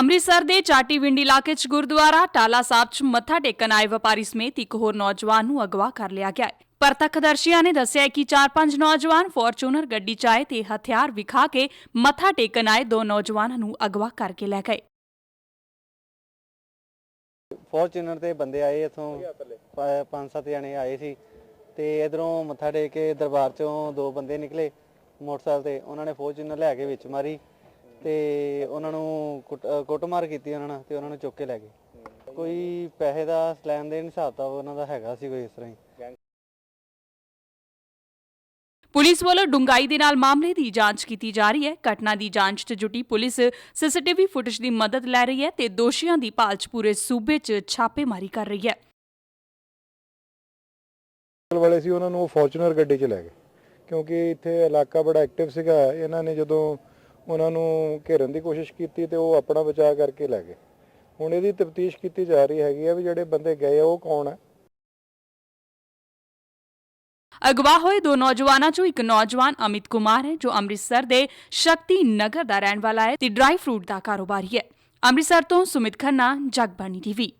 ਅੰਮ੍ਰਿਤਸਰ ਦੇ ਚਾਟੀਵਿੰਡ ਇਲਾਕੇ 'ਚ ਗੁਰਦੁਆਰਾ, ਟਾਲਾ ਸਾਹਿਬ 'ਚ ਮੱਥਾ ਟੇਕਣ ਆਏ ਵਪਾਰੀ ਸਮੇਤ ਇੱਕ ਹੋਰ ਨੌਜਵਾਨ ਨੂੰ ਅਗਵਾ ਕਰ ਲਿਆ ਗਿਆ ਹੈ। ਪ੍ਰਤੱਖਦਰਸ਼ੀਆਂ ਨੇ ਦੱਸਿਆ ਕਿ ਚਾਰ ਪੰਜ ਨੌਜਵਾਨ ਫੋਰਚੂਨਰ ਗੱਡੀ 'ਚ ਆਏ ਤੇ ਹਥਿਆਰ ਵਿਖਾ ਕੇ ਮੱਥਾ ਟੇਕਣ ਆਏ ਦੋ ਨੌਜਵਾਨਾਂ ਨੂੰ ਅਗਵਾ ਕਰਕੇ ਲੈ ਗਏ। ਫੋਰਚੂਨਰ ਤੇ ਬੰਦੇ ਆਏ ਇਥੋਂ ਪੰਜ ਸੱਤ ਜਣੇ ਆਏ ਸੀ ਤੇ ਇਧਰੋਂ ਮੱਥਾ ਟੇਕ ਕੇ ਦਰਬਾਰ ਚੋਂ ਦੋ ਬੰਦੇ ਨਿਕਲੇ ਮੋਟਰਸਾਈਕਲ ਤੇ, ਉਹਨਾਂ ਨੇ ਫੋਰਚੂਨਰ ਲੈ ਕੇ ਵਿੱਚ ਮਾਰੀ ਤੇ ਉਹਨਾਂ ਨੂੰ ਕੁੱਟ- ਅਹ ਕੁੱਟਮਾਰ ਕੀਤੀ ਉਹਨਾਂ ਨਾਲ ਤੇ ਉਹਨਾਂ ਨੂੰ ਚੁੱਕ ਕੇ ਲੈ ਗਏ। ਕੋਈ ਪੈਸੇ ਦਾ ਲੈਣ ਦੇਣ ਹਿਸਾਬ ਤਾਂ ਉਹਨਾਂ ਦਾ ਹੈਗਾ ਸੀ ਕੋਈ ਇਸ ਤਰ੍ਹਾਂ ਹੀ। ਪੁਲਿਸ ਵੱਲੋਂ ਡੂੰਘਾਈ ਦੇ ਨਾਲ ਮਾਮਲੇ ਦੀ ਜਾਂਚ ਕੀਤੀ ਜਾ ਰਹੀ ਹੈ। ਘਟਨਾ ਦੀ ਜਾਂਚ 'ਚ ਜੁਟੀ ਪੁਲਿਸ ਸੀਸੀਟੀਵੀ ਫੁਟੇਜ ਦੀ ਮਦਦ ਲੈ ਰਹੀ ਹੈ ਤੇ ਦੋਸ਼ੀਆਂ ਦੀ ਭਾਲ 'ਚ ਪੂਰੇ ਸੂਬੇ 'ਚ ਛਾਪੇਮਾਰੀ ਕਰ ਰਹੀ ਹੈ। ਵਾਲੇ ਸੀ ਉਹਨਾਂ ਨੂੰ ਉਹ ਫੋਰਚੂਨਰ ਗੱਡੀ 'ਚ ਲੈ ਗਏ। ਕਿਉਂਕਿ ਇੱਥੇ ਇਲਾਕਾ ਬੜਾ ਐਕਟਿਵ ਸੀਗਾ। ਇਹਨਾਂ ਨੇ ਜਦੋਂ ਉਹਨਾਂ ਨੂੰ ਘੇਰਨ ਦੀ ਕੋਸ਼ਿਸ਼ ਕੀਤੀ ਤੇ ਉਹ ਆਪਣਾ ਬਚਾਅ ਕਰਕੇ ਲੈ ਗਏ। ਹੁਣ ਇਹਦੀ ਤਫਤੀਸ਼ ਕੀਤੀ ਜਾ ਰਹੀ ਹੈਗੀ ਆ ਵੀ ਜਿਹੜੇ ਬੰਦੇ ਗਏ ਆ, ਉਹ ਕੌਣ ਹੈ ਅਗਵਾ ਹੋਏ ਦੋ ਨੌਜਵਾਨਾਂ 'ਚੋਂ ਇੱਕ ਨੌਜਵਾਨ ਅਮਿਤ ਕੁਮਾਰ ਹੈ, ਜੋ ਅੰਮ੍ਰਿਤਸਰ ਦੇ ਸ਼ਕਤੀ ਨਗਰ ਦਾ ਰਹਿਣ ਵਾਲਾ ਹੈ ਤੇ ਡਰਾਈ ਫਰੂਟ ਦਾ ਕਾਰੋਬਾਰੀ ਹੈ। ਅੰਮ੍ਰਿਤਸਰ ਤੋਂ ਸੁਮਿਤ ਖੰਨਾ ਜਗਬਾਨੀ ਟੀਵੀ।